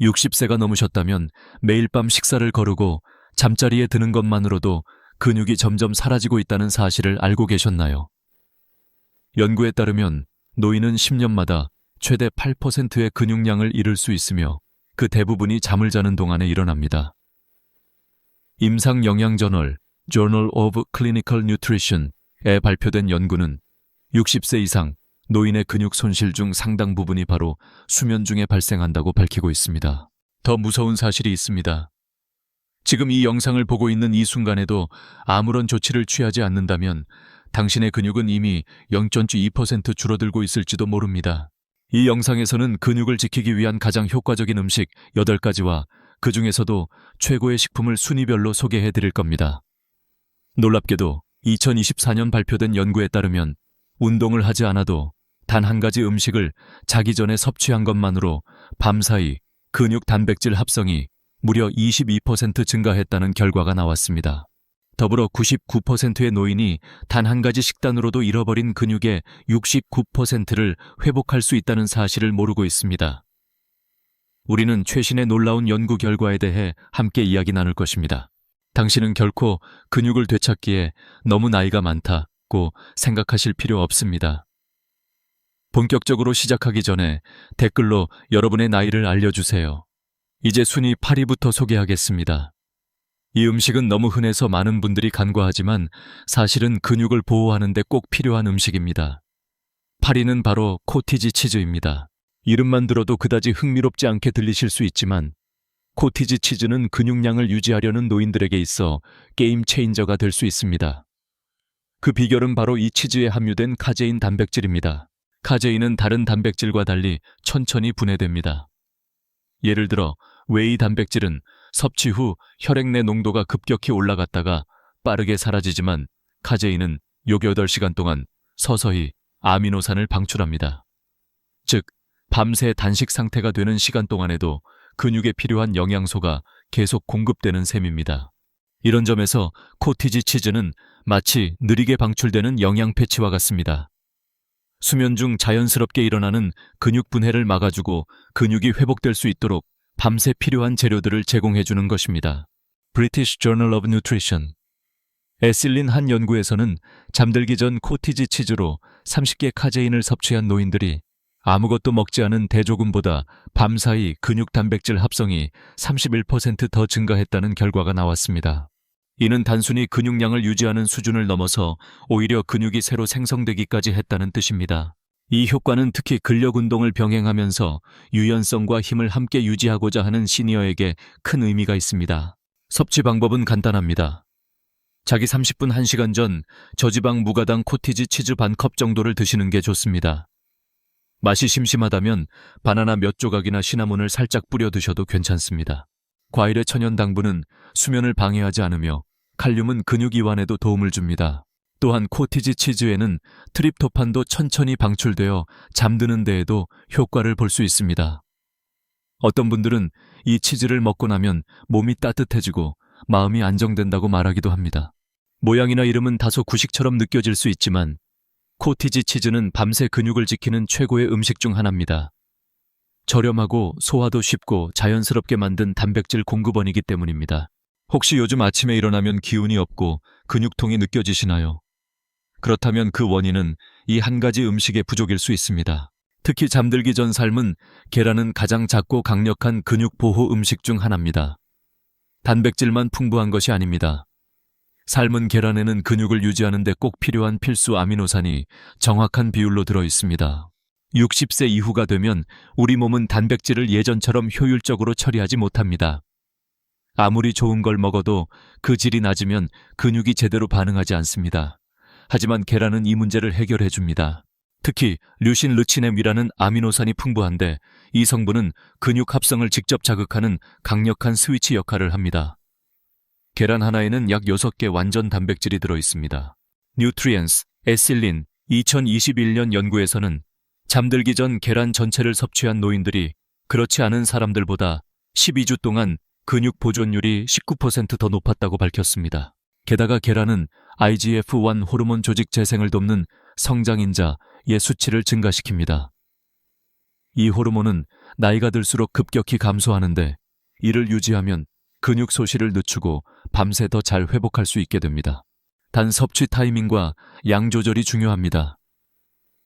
60세가 넘으셨다면 매일 밤 식사를 거르고 잠자리에 드는 것만으로도 근육이 점점 사라지고 있다는 사실을 알고 계셨나요? 연구에 따르면 노인은 10년마다 최대 8%의 근육량을 잃을 수 있으며 그 대부분이 잠을 자는 동안에 일어납니다. 임상 영양 저널 Journal of Clinical Nutrition에 발표된 연구는 60세 이상 노인의 근육 손실 중 상당 부분이 바로 수면 중에 발생한다고 밝히고 있습니다. 더 무서운 사실이 있습니다. 지금 이 영상을 보고 있는 이 순간에도 아무런 조치를 취하지 않는다면 당신의 근육은 이미 0.2% 줄어들고 있을지도 모릅니다. 이 영상에서는 근육을 지키기 위한 가장 효과적인 음식 8가지와 그 중에서도 최고의 식품을 순위별로 소개해 드릴 겁니다. 놀랍게도 2024년 발표된 연구에 따르면 운동을 하지 않아도 단 한 가지 음식을 자기 전에 섭취한 것만으로 밤사이 근육 단백질 합성이 무려 22% 증가했다는 결과가 나왔습니다. 더불어 99%의 노인이 단 한 가지 식단으로도 잃어버린 근육의 69%를 회복할 수 있다는 사실을 모르고 있습니다. 우리는 최신의 놀라운 연구 결과에 대해 함께 이야기 나눌 것입니다. 당신은 결코 근육을 되찾기에 너무 나이가 많다 고 생각하실 필요 없습니다. 본격적으로 시작하기 전에 댓글로 여러분의 나이를 알려주세요. 이제 순위 8위부터 소개하겠습니다. 이 음식은 너무 흔해서 많은 분들이 간과하지만 사실은 근육을 보호하는데 꼭 필요한 음식입니다. 8위는 바로 코티지 치즈입니다. 이름만 들어도 그다지 흥미롭지 않게 들리실 수 있지만 코티지 치즈는 근육량을 유지하려는 노인들에게 있어 게임 체인저가 될 수 있습니다. 그 비결은 바로 이 치즈에 함유된 카제인 단백질입니다. 카제인은 다른 단백질과 달리 천천히 분해됩니다. 예를 들어 웨이 단백질은 섭취 후 혈액 내 농도가 급격히 올라갔다가 빠르게 사라지지만 카제인은 요 8시간 동안 서서히 아미노산을 방출합니다. 즉, 밤새 단식 상태가 되는 시간 동안에도 근육에 필요한 영양소가 계속 공급되는 셈입니다. 이런 점에서 코티지 치즈는 마치 느리게 방출되는 영양 패치와 같습니다. 수면 중 자연스럽게 일어나는 근육 분해를 막아주고 근육이 회복될 수 있도록 밤새 필요한 재료들을 제공해 주는 것입니다. British Journal of Nutrition 에실린 한 연구에서는 잠들기 전 코티지 치즈로 30개 카제인을 섭취한 노인들이 아무것도 먹지 않은 대조군보다 밤사이 근육 단백질 합성이 31%더 증가했다는 결과가 나왔습니다. 이는 단순히 근육량을 유지하는 수준을 넘어서 오히려 근육이 새로 생성되기까지 했다는 뜻입니다. 이 효과는 특히 근력 운동을 병행하면서 유연성과 힘을 함께 유지하고자 하는 시니어에게 큰 의미가 있습니다. 섭취 방법은 간단합니다. 자기 30분 1시간 전 저지방 무가당 코티지 치즈 반 컵 정도를 드시는 게 좋습니다. 맛이 심심하다면 바나나 몇 조각이나 시나몬을 살짝 뿌려 드셔도 괜찮습니다. 과일의 천연 당분은 수면을 방해하지 않으며 칼륨은 근육 이완에도 도움을 줍니다. 또한 코티지 치즈에는 트립토판도 천천히 방출되어 잠드는 데에도 효과를 볼 수 있습니다. 어떤 분들은 이 치즈를 먹고 나면 몸이 따뜻해지고 마음이 안정된다고 말하기도 합니다. 모양이나 이름은 다소 구식처럼 느껴질 수 있지만 코티지 치즈는 밤새 근육을 지키는 최고의 음식 중 하나입니다. 저렴하고 소화도 쉽고 자연스럽게 만든 단백질 공급원이기 때문입니다. 혹시 요즘 아침에 일어나면 기운이 없고 근육통이 느껴지시나요? 그렇다면 그 원인은 이 한 가지 음식의 부족일 수 있습니다. 특히 잠들기 전 삶은 계란은 가장 작고 강력한 근육 보호 음식 중 하나입니다. 단백질만 풍부한 것이 아닙니다. 삶은 계란에는 근육을 유지하는 데 꼭 필요한 필수 아미노산이 정확한 비율로 들어 있습니다. 60세 이후가 되면 우리 몸은 단백질을 예전처럼 효율적으로 처리하지 못합니다. 아무리 좋은 걸 먹어도 그 질이 낮으면 근육이 제대로 반응하지 않습니다. 하지만 계란은 이 문제를 해결해 줍니다. 특히 류신 르치넴이라는 아미노산이 풍부한데 이 성분은 근육 합성을 직접 자극하는 강력한 스위치 역할을 합니다. 계란 하나에는 약 6개 완전 단백질이 들어 있습니다. 뉴트리엔스, 에실린 2021년 연구에서는 잠들기 전 계란 전체를 섭취한 노인들이 그렇지 않은 사람들보다 12주 동안 근육 보존율이 19%더 높았다고 밝혔습니다. 게다가 계란은 IGF-1 호르몬 조직 재생을 돕는 성장인자의 수치를 증가시킵니다. 이 호르몬은 나이가 들수록 급격히 감소하는데 이를 유지하면 근육 소실을 늦추고 밤새 더 잘 회복할 수 있게 됩니다. 단 섭취 타이밍과 양 조절이 중요합니다.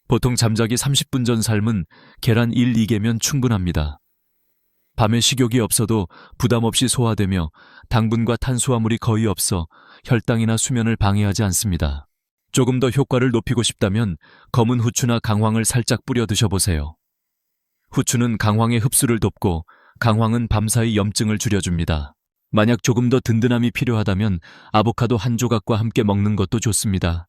보통 잠자기 30분 전 삶은 계란 1, 2개면 충분합니다. 밤에 식욕이 없어도 부담 없이 소화되며 당분과 탄수화물이 거의 없어 혈당이나 수면을 방해하지 않습니다. 조금 더 효과를 높이고 싶다면 검은 후추나 강황을 살짝 뿌려 드셔보세요. 후추는 강황의 흡수를 돕고 강황은 밤사이 염증을 줄여줍니다. 만약 조금 더 든든함이 필요하다면 아보카도 한 조각과 함께 먹는 것도 좋습니다.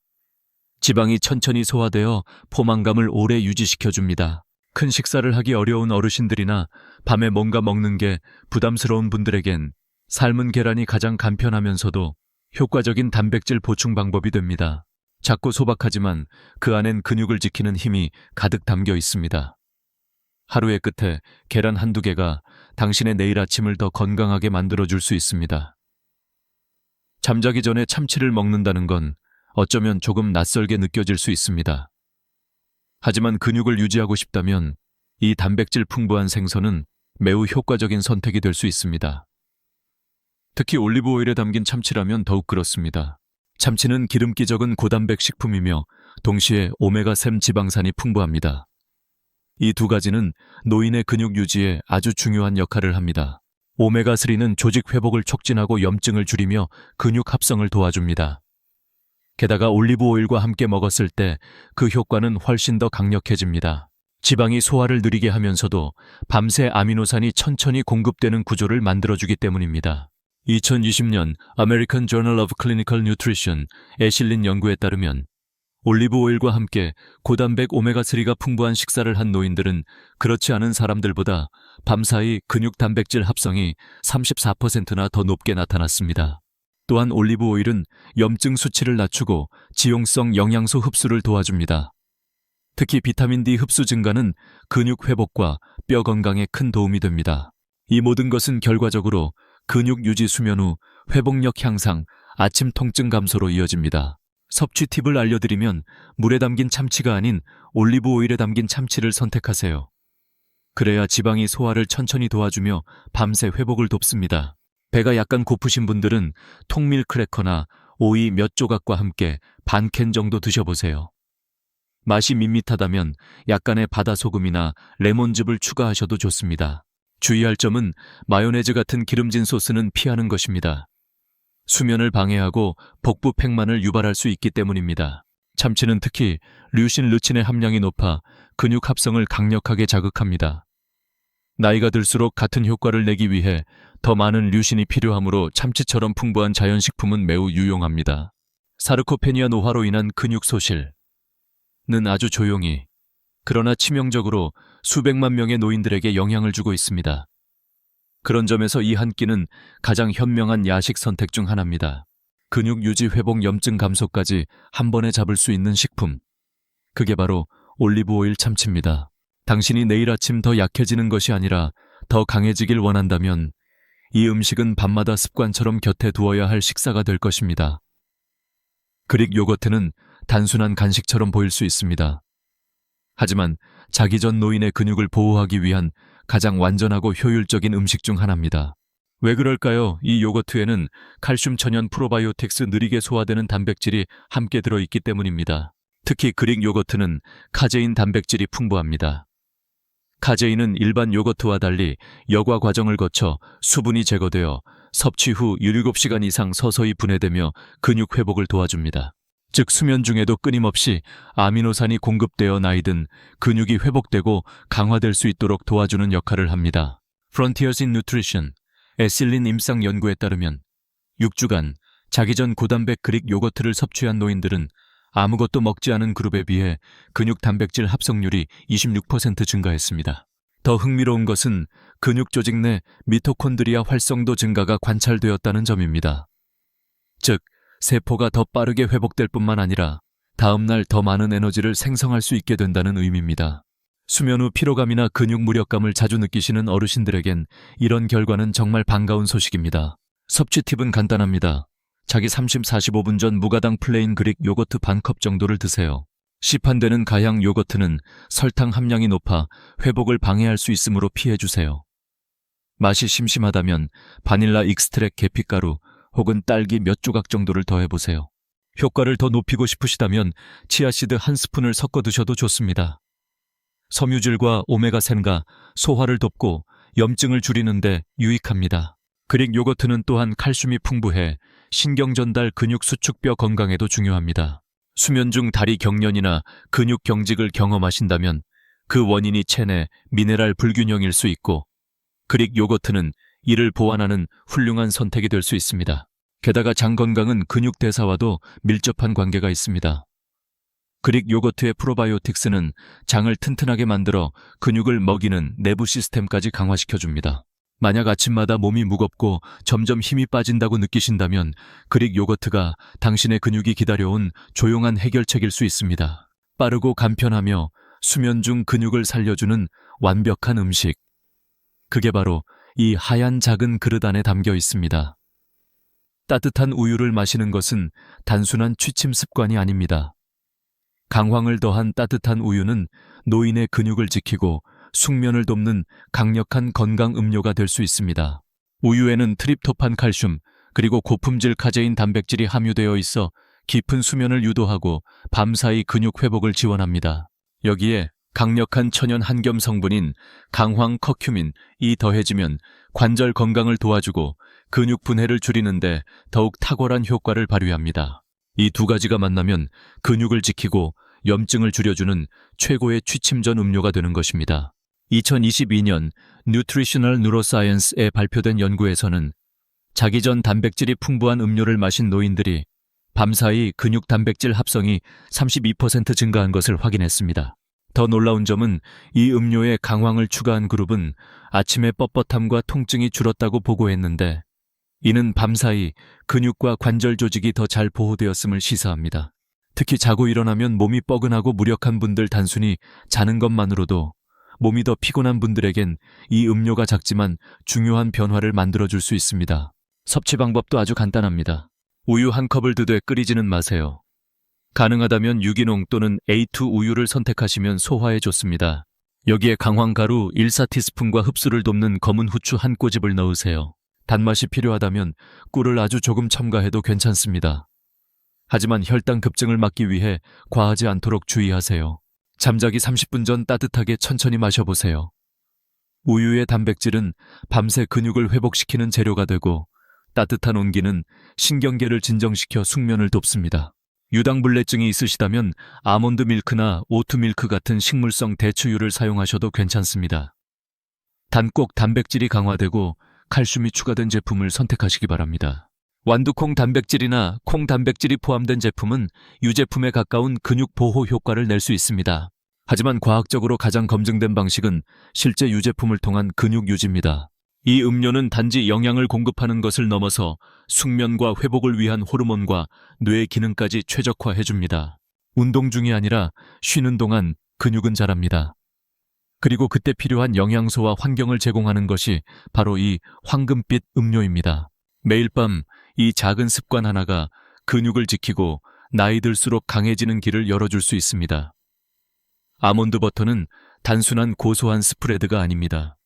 지방이 천천히 소화되어 포만감을 오래 유지시켜줍니다. 큰 식사를 하기 어려운 어르신들이나 밤에 뭔가 먹는 게 부담스러운 분들에겐 삶은 계란이 가장 간편하면서도 효과적인 단백질 보충 방법이 됩니다. 작고 소박하지만 그 안엔 근육을 지키는 힘이 가득 담겨 있습니다. 하루의 끝에 계란 한두 개가 당신의 내일 아침을 더 건강하게 만들어줄 수 있습니다. 잠자기 전에 참치를 먹는다는 건 어쩌면 조금 낯설게 느껴질 수 있습니다. 하지만 근육을 유지하고 싶다면 이 단백질 풍부한 생선은 매우 효과적인 선택이 될 수 있습니다. 특히 올리브 오일에 담긴 참치라면 더욱 그렇습니다. 참치는 기름기 적은 고단백 식품이며 동시에 오메가3 지방산이 풍부합니다. 이 두 가지는 노인의 근육 유지에 아주 중요한 역할을 합니다. 오메가3는 조직 회복을 촉진하고 염증을 줄이며 근육 합성을 도와줍니다. 게다가 올리브 오일과 함께 먹었을 때 그 효과는 훨씬 더 강력해집니다. 지방이 소화를 느리게 하면서도 밤새 아미노산이 천천히 공급되는 구조를 만들어주기 때문입니다. 2020년 American Journal of Clinical Nutrition 애실린 연구에 따르면 올리브 오일과 함께 고단백 오메가3가 풍부한 식사를 한 노인들은 그렇지 않은 사람들보다 밤사이 근육 단백질 합성이 34%나 더 높게 나타났습니다. 또한 올리브 오일은 염증 수치를 낮추고 지용성 영양소 흡수를 도와줍니다. 특히 비타민 D 흡수 증가는 근육 회복과 뼈 건강에 큰 도움이 됩니다. 이 모든 것은 결과적으로 근육 유지 수면 후 회복력 향상, 아침 통증 감소로 이어집니다. 섭취 팁을 알려드리면 물에 담긴 참치가 아닌 올리브 오일에 담긴 참치를 선택하세요. 그래야 지방이 소화를 천천히 도와주며 밤새 회복을 돕습니다. 배가 약간 고프신 분들은 통밀 크래커나 오이 몇 조각과 함께 반 캔 정도 드셔보세요. 맛이 밋밋하다면 약간의 바다소금이나 레몬즙을 추가하셔도 좋습니다. 주의할 점은 마요네즈 같은 기름진 소스는 피하는 것입니다. 수면을 방해하고 복부 팽만을 유발할 수 있기 때문입니다. 참치는 특히 류신 르친의 함량이 높아 근육 합성을 강력하게 자극합니다. 나이가 들수록 같은 효과를 내기 위해 더 많은 류신이 필요하므로 참치처럼 풍부한 자연식품은 매우 유용합니다. 사르코페니아 노화로 인한 근육 소실는 아주 조용히 그러나 치명적으로 수백만 명의 노인들에게 영향을 주고 있습니다. 그런 점에서 이 한 끼는 가장 현명한 야식 선택 중 하나입니다. 근육 유지 회복 염증 감소까지 한 번에 잡을 수 있는 식품. 그게 바로 올리브 오일 참치입니다. 당신이 내일 아침 더 약해지는 것이 아니라 더 강해지길 원한다면 이 음식은 밤마다 습관처럼 곁에 두어야 할 식사가 될 것입니다. 그릭 요거트는 단순한 간식처럼 보일 수 있습니다. 하지만 자기 전 노인의 근육을 보호하기 위한 가장 완전하고 효율적인 음식 중 하나입니다. 왜 그럴까요? 이 요거트에는 칼슘 천연 프로바이오틱스 느리게 소화되는 단백질이 함께 들어있기 때문입니다. 특히 그릭 요거트는 카제인 단백질이 풍부합니다. 카제인은 일반 요거트와 달리 여과 과정을 거쳐 수분이 제거되어 섭취 후 7시간 이상 서서히 분해되며 근육 회복을 도와줍니다. 즉 수면 중에도 끊임없이 아미노산이 공급되어 나이든 근육이 회복되고 강화될 수 있도록 도와주는 역할을 합니다. Frontiers in Nutrition 에실린 임상 연구에 따르면 6주간 자기 전 고단백 그릭 요거트를 섭취한 노인들은 아무것도 먹지 않은 그룹에 비해 근육 단백질 합성률이 26% 증가했습니다. 더 흥미로운 것은 근육 조직 내 미토콘드리아 활성도 증가가 관찰되었다는 점입니다. 즉, 세포가 더 빠르게 회복될 뿐만 아니라 다음날 더 많은 에너지를 생성할 수 있게 된다는 의미입니다. 수면 후 피로감이나 근육 무력감을 자주 느끼시는 어르신들에겐 이런 결과는 정말 반가운 소식입니다. 섭취 팁은 간단합니다. 자기 30, 45분 전 무가당 플레인 그릭 요거트 반 컵 정도를 드세요. 시판되는 가양 요거트는 설탕 함량이 높아 회복을 방해할 수 있으므로 피해주세요. 맛이 심심하다면 바닐라 익스트랙 계피가루 혹은 딸기 몇 조각 정도를 더해보세요. 효과를 더 높이고 싶으시다면 치아씨드 한 스푼을 섞어 드셔도 좋습니다. 섬유질과 오메가3가 소화를 돕고 염증을 줄이는데 유익합니다. 그릭 요거트는 또한 칼슘이 풍부해 신경 전달 근육 수축뼈 건강에도 중요합니다. 수면 중 다리 경련이나 근육 경직을 경험하신다면 그 원인이 체내 미네랄 불균형일 수 있고 그릭 요거트는 이를 보완하는 훌륭한 선택이 될 수 있습니다. 게다가 장 건강은 근육 대사와도 밀접한 관계가 있습니다. 그릭 요거트의 프로바이오틱스는 장을 튼튼하게 만들어 근육을 먹이는 내부 시스템까지 강화시켜줍니다. 만약 아침마다 몸이 무겁고 점점 힘이 빠진다고 느끼신다면 그릭 요거트가 당신의 근육이 기다려온 조용한 해결책일 수 있습니다. 빠르고 간편하며 수면 중 근육을 살려주는 완벽한 음식. 그게 바로 이 하얀 작은 그릇 안에 담겨 있습니다. 따뜻한 우유를 마시는 것은 단순한 취침 습관이 아닙니다. 강황을 더한 따뜻한 우유는 노인의 근육을 지키고 숙면을 돕는 강력한 건강 음료가 될 수 있습니다. 우유에는 트립토판 칼슘 그리고 고품질 카제인 단백질이 함유되어 있어 깊은 수면을 유도하고 밤사이 근육 회복을 지원합니다. 여기에 강력한 천연 한겸 성분인 강황 커큐민이 더해지면 관절 건강을 도와주고 근육 분해를 줄이는데 더욱 탁월한 효과를 발휘합니다. 이 두 가지가 만나면 근육을 지키고 염증을 줄여주는 최고의 취침 전 음료가 되는 것입니다. 2022년 뉴트리셔널 뉴로사이언스에 발표된 연구에서는 자기 전 단백질이 풍부한 음료를 마신 노인들이 밤사이 근육 단백질 합성이 32% 증가한 것을 확인했습니다. 더 놀라운 점은 이 음료에 강황을 추가한 그룹은 아침의 뻣뻣함과 통증이 줄었다고 보고했는데 이는 밤사이 근육과 관절 조직이 더 잘 보호되었음을 시사합니다. 특히 자고 일어나면 몸이 뻐근하고 무력한 분들 단순히 자는 것만으로도 몸이 더 피곤한 분들에겐 이 음료가 작지만 중요한 변화를 만들어줄 수 있습니다. 섭취 방법도 아주 간단합니다. 우유 한 컵을 드되 끓이지는 마세요. 가능하다면 유기농 또는 A2 우유를 선택하시면 소화에 좋습니다. 여기에 강황가루 1사티스푼과 흡수를 돕는 검은 후추 한 꼬집을 넣으세요. 단맛이 필요하다면 꿀을 아주 조금 첨가해도 괜찮습니다. 하지만 혈당 급증을 막기 위해 과하지 않도록 주의하세요. 잠자기 30분 전 따뜻하게 천천히 마셔보세요. 우유의 단백질은 밤새 근육을 회복시키는 재료가 되고 따뜻한 온기는 신경계를 진정시켜 숙면을 돕습니다. 유당불내증이 있으시다면 아몬드 밀크나 오트 밀크 같은 식물성 대추유를 사용하셔도 괜찮습니다. 단 꼭 단백질이 강화되고 칼슘이 추가된 제품을 선택하시기 바랍니다. 완두콩 단백질이나 콩 단백질이 포함된 제품은 유제품에 가까운 근육 보호 효과를 낼 수 있습니다. 하지만 과학적으로 가장 검증된 방식은 실제 유제품을 통한 근육 유지입니다. 이 음료는 단지 영양을 공급하는 것을 넘어서 숙면과 회복을 위한 호르몬과 뇌 기능까지 최적화해 줍니다. 운동 중이 아니라 쉬는 동안 근육은 자랍니다. 그리고 그때 필요한 영양소와 환경을 제공하는 것이 바로 이 황금빛 음료입니다. 매일 밤 이 작은 습관 하나가 근육을 지키고 나이 들수록 강해지는 길을 열어줄 수 있습니다. 아몬드 버터는 단순한 고소한 스프레드가 아닙니다.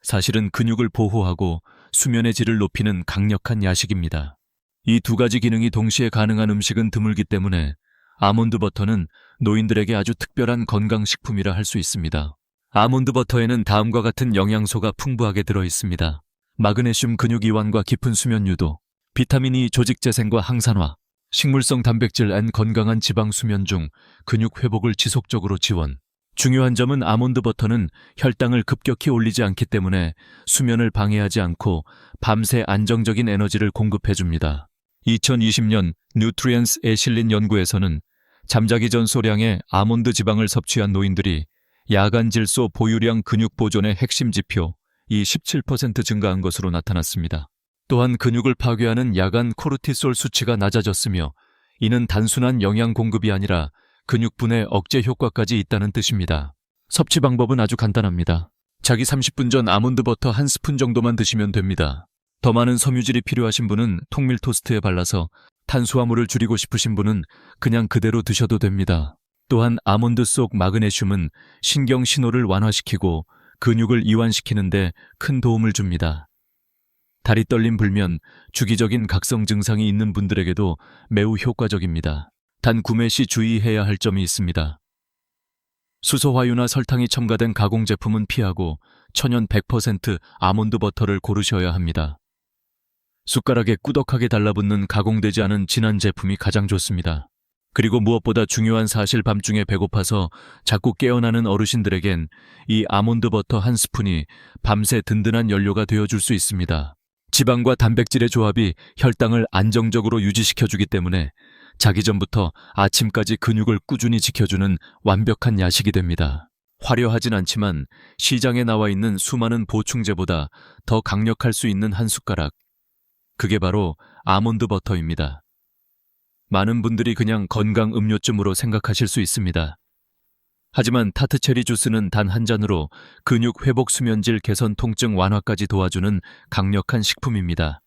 사실은 근육을 보호하고 수면의 질을 높이는 강력한 야식입니다. 이 두 가지 기능이 동시에 가능한 음식은 드물기 때문에 아몬드 버터는 노인들에게 아주 특별한 건강식품이라 할 수 있습니다. 아몬드 버터에는 다음과 같은 영양소가 풍부하게 들어 있습니다. 마그네슘 근육 이완과 깊은 수면 유도, 비타민 E 조직 재생과 항산화, 식물성 단백질 N 건강한 지방 수면 중 근육 회복을 지속적으로 지원. 중요한 점은 아몬드 버터는 혈당을 급격히 올리지 않기 때문에 수면을 방해하지 않고 밤새 안정적인 에너지를 공급해 줍니다. 2020년 뉴트리언스 에 실린 연구에서는 잠자기 전 소량의 아몬드 지방을 섭취한 노인들이 야간 질소 보유량 근육 보존의 핵심 지표 이 17% 증가한 것으로 나타났습니다. 또한 근육을 파괴하는 야간 코르티솔 수치가 낮아졌으며 이는 단순한 영양 공급이 아니라 근육분해 억제 효과까지 있다는 뜻입니다. 섭취 방법은 아주 간단합니다. 자기 30분 전 아몬드 버터 한 스푼 정도만 드시면 됩니다. 더 많은 섬유질이 필요하신 분은 통밀 토스트에 발라서 탄수화물을 줄이고 싶으신 분은 그냥 그대로 드셔도 됩니다. 또한 아몬드 속 마그네슘은 신경 신호를 완화시키고 근육을 이완시키는데 큰 도움을 줍니다. 다리 떨림 불면 주기적인 각성 증상이 있는 분들에게도 매우 효과적입니다. 단 구매 시 주의해야 할 점이 있습니다. 수소화유나 설탕이 첨가된 가공 제품은 피하고 천연 100% 아몬드 버터를 고르셔야 합니다. 숟가락에 꾸덕하게 달라붙는 가공되지 않은 진한 제품이 가장 좋습니다. 그리고 무엇보다 중요한 사실 밤중에 배고파서 자꾸 깨어나는 어르신들에겐 이 아몬드 버터 한 스푼이 밤새 든든한 연료가 되어줄 수 있습니다. 지방과 단백질의 조합이 혈당을 안정적으로 유지시켜주기 때문에 자기 전부터 아침까지 근육을 꾸준히 지켜주는 완벽한 야식이 됩니다. 화려하진 않지만 시장에 나와 있는 수많은 보충제보다 더 강력할 수 있는 한 숟가락. 그게 바로 아몬드 버터입니다. 많은 분들이 그냥 건강 음료쯤으로 생각하실 수 있습니다. 하지만 타트 체리 주스는 단 한 잔으로 근육 회복 수면질 개선 통증 완화까지 도와주는 강력한 식품입니다.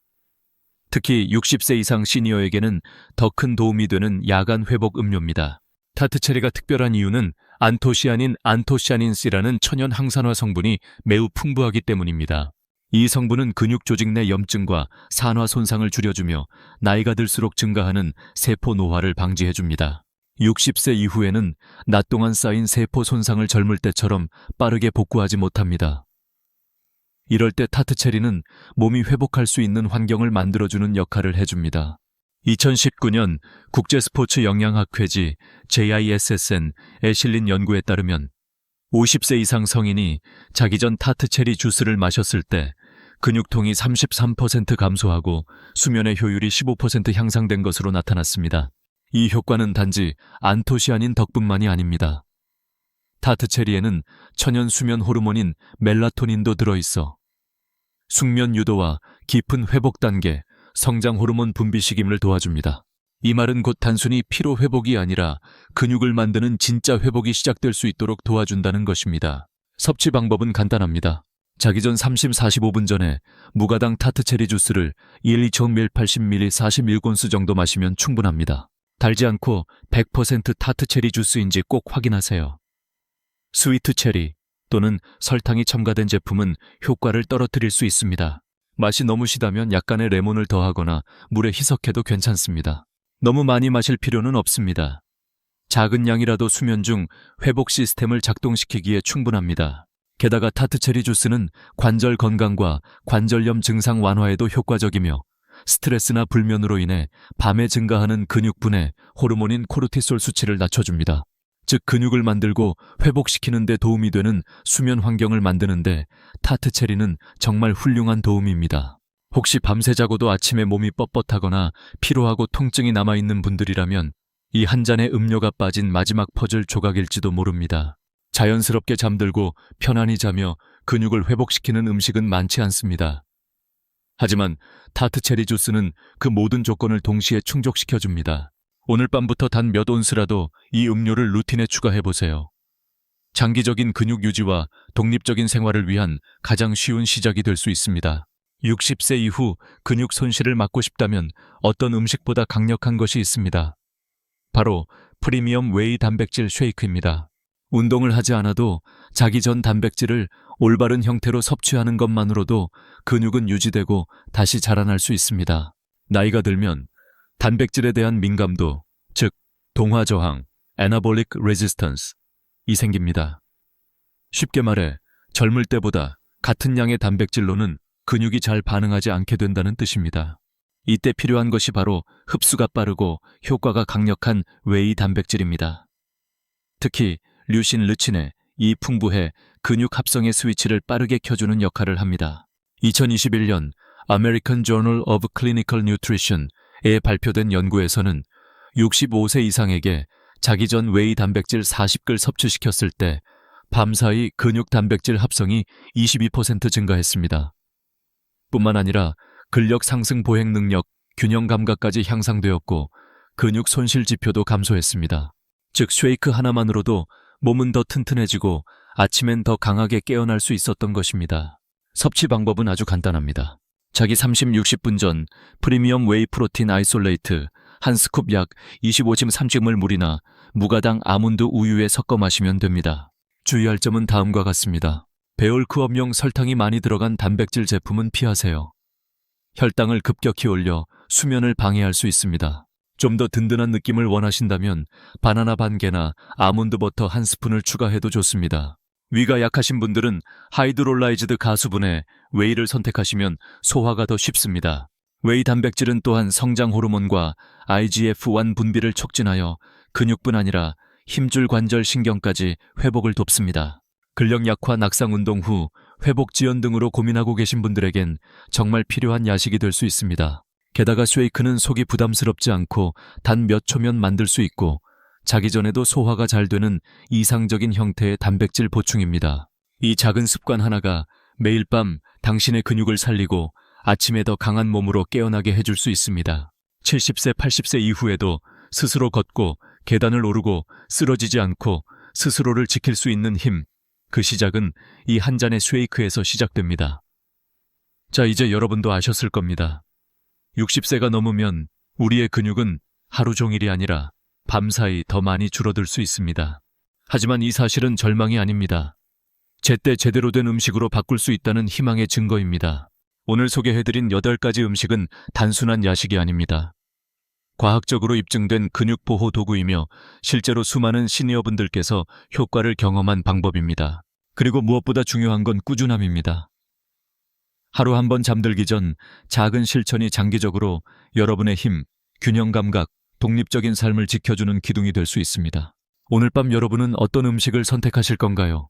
특히 60세 이상 시니어에게는 더 큰 도움이 되는 야간 회복 음료입니다. 타트 체리가 특별한 이유는 안토시아닌 안토시아닌C라는 천연 항산화 성분이 매우 풍부하기 때문입니다. 이 성분은 근육 조직 내 염증과 산화 손상을 줄여주며 나이가 들수록 증가하는 세포 노화를 방지해줍니다. 60세 이후에는 낮 동안 쌓인 세포 손상을 젊을 때처럼 빠르게 복구하지 못합니다. 이럴 때 타트체리는 몸이 회복할 수 있는 환경을 만들어주는 역할을 해줍니다. 2019년 국제스포츠 영양학회지 JISSN에 실린 연구에 따르면 50세 이상 성인이 자기 전 타트체리 주스를 마셨을 때 근육통이 33% 감소하고 수면의 효율이 15% 향상된 것으로 나타났습니다. 이 효과는 단지 안토시아닌 덕분만이 아닙니다. 타트체리에는 천연 수면 호르몬인 멜라토닌도 들어있어 숙면 유도와 깊은 회복 단계, 성장 호르몬 분비 시김을 도와줍니다. 이 말은 곧 단순히 피로 회복이 아니라 근육을 만드는 진짜 회복이 시작될 수 있도록 도와준다는 것입니다. 섭취 방법은 간단합니다. 자기 전 30, 45분 전에 무가당 타트 체리 주스를 1, 2,000ml 80ml 41건수 정도 마시면 충분합니다. 달지 않고 100% 타트 체리 주스인지 꼭 확인하세요. 스위트 체리 또는 설탕이 첨가된 제품은 효과를 떨어뜨릴 수 있습니다. 맛이 너무 시다면 약간의 레몬을 더하거나 물에 희석해도 괜찮습니다. 너무 많이 마실 필요는 없습니다. 작은 양이라도 수면 중 회복 시스템을 작동시키기에 충분합니다. 게다가 타트 체리 주스는 관절 건강과 관절염 증상 완화에도 효과적이며 스트레스나 불면으로 인해 밤에 증가하는 근육분해 호르몬인 코르티솔 수치를 낮춰줍니다. 즉 근육을 만들고 회복시키는 데 도움이 되는 수면 환경을 만드는데 타트 체리는 정말 훌륭한 도움입니다. 혹시 밤새 자고도 아침에 몸이 뻣뻣하거나 피로하고 통증이 남아있는 분들이라면 이 한 잔의 음료가 빠진 마지막 퍼즐 조각일지도 모릅니다. 자연스럽게 잠들고 편안히 자며 근육을 회복시키는 음식은 많지 않습니다. 하지만 타트 체리 주스는 그 모든 조건을 동시에 충족시켜줍니다. 오늘 밤부터 단 몇 온스라도 이 음료를 루틴에 추가해보세요. 장기적인 근육 유지와 독립적인 생활을 위한 가장 쉬운 시작이 될 수 있습니다. 60세 이후 근육 손실을 막고 싶다면 어떤 음식보다 강력한 것이 있습니다. 바로 프리미엄 웨이 단백질 쉐이크입니다. 운동을 하지 않아도 자기 전 단백질을 올바른 형태로 섭취하는 것만으로도 근육은 유지되고 다시 자라날 수 있습니다. 나이가 들면 단백질에 대한 민감도, 즉 동화 저항, anabolic resistance 이 생깁니다. 쉽게 말해 젊을 때보다 같은 양의 단백질로는 근육이 잘 반응하지 않게 된다는 뜻입니다. 이때 필요한 것이 바로 흡수가 빠르고 효과가 강력한 웨이 단백질입니다. 특히 류신 르친의 이 풍부해 근육 합성의 스위치를 빠르게 켜주는 역할을 합니다. 2021년 American Journal of Clinical Nutrition에 발표된 연구에서는 65세 이상에게 자기 전 웨이 단백질 40글 섭취시켰을 때 밤사이 근육 단백질 합성이 22% 증가했습니다. 뿐만 아니라 근력 상승 보행 능력, 균형 감각까지 향상되었고 근육 손실 지표도 감소했습니다. 즉 쉐이크 하나만으로도 몸은 더 튼튼해지고 아침엔 더 강하게 깨어날 수 있었던 것입니다. 섭취 방법은 아주 간단합니다. 자기 30, 60분 전 프리미엄 웨이 프로틴 아이솔레이트 한 스쿱 약 25찜 3찜을 물이나 무가당 아몬드 우유에 섞어 마시면 됩니다. 주의할 점은 다음과 같습니다. 베올크업용 설탕이 많이 들어간 단백질 제품은 피하세요. 혈당을 급격히 올려 수면을 방해할 수 있습니다. 좀 더 든든한 느낌을 원하신다면 바나나 반 개나 아몬드 버터 한 스푼을 추가해도 좋습니다. 위가 약하신 분들은 하이드롤라이즈드 가수분해 웨이를 선택하시면 소화가 더 쉽습니다. 웨이 단백질은 또한 성장 호르몬과 IGF-1 분비를 촉진하여 근육뿐 아니라 힘줄 관절 신경까지 회복을 돕습니다. 근력 약화 낙상 운동 후 회복 지연 등으로 고민하고 계신 분들에겐 정말 필요한 야식이 될 수 있습니다. 게다가 쉐이크는 속이 부담스럽지 않고 단 몇 초면 만들 수 있고 자기 전에도 소화가 잘 되는 이상적인 형태의 단백질 보충입니다. 이 작은 습관 하나가 매일 밤 당신의 근육을 살리고 아침에 더 강한 몸으로 깨어나게 해줄 수 있습니다. 70세, 80세 이후에도 스스로 걷고 계단을 오르고 쓰러지지 않고 스스로를 지킬 수 있는 힘, 그 시작은 이 한 잔의 쉐이크에서 시작됩니다. 자, 이제 여러분도 아셨을 겁니다. 60세가 넘으면 우리의 근육은 하루 종일이 아니라 밤사이 더 많이 줄어들 수 있습니다. 하지만 이 사실은 절망이 아닙니다. 제때 제대로 된 음식으로 바꿀 수 있다는 희망의 증거입니다. 오늘 소개해드린 8가지 음식은 단순한 야식이 아닙니다. 과학적으로 입증된 근육 보호 도구이며 실제로 수많은 시니어분들께서 효과를 경험한 방법입니다. 그리고 무엇보다 중요한 건 꾸준함입니다. 하루 한 번 잠들기 전 작은 실천이 장기적으로 여러분의 힘, 균형 감각, 독립적인 삶을 지켜주는 기둥이 될 수 있습니다. 오늘 밤 여러분은 어떤 음식을 선택하실 건가요?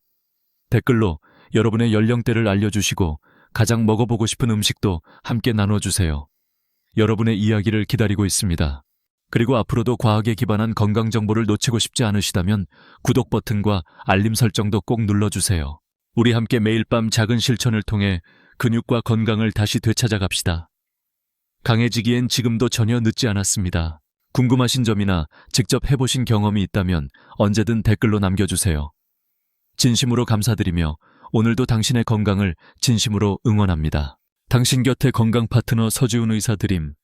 댓글로 여러분의 연령대를 알려주시고 가장 먹어보고 싶은 음식도 함께 나눠주세요. 여러분의 이야기를 기다리고 있습니다. 그리고 앞으로도 과학에 기반한 건강 정보를 놓치고 싶지 않으시다면 구독 버튼과 알림 설정도 꼭 눌러주세요. 우리 함께 매일 밤 작은 실천을 통해 근육과 건강을 다시 되찾아 갑시다. 강해지기엔 지금도 전혀 늦지 않았습니다. 궁금하신 점이나 직접 해보신 경험이 있다면 언제든 댓글로 남겨주세요. 진심으로 감사드리며 오늘도 당신의 건강을 진심으로 응원합니다. 당신 곁에 건강 파트너 서지훈 의사 드림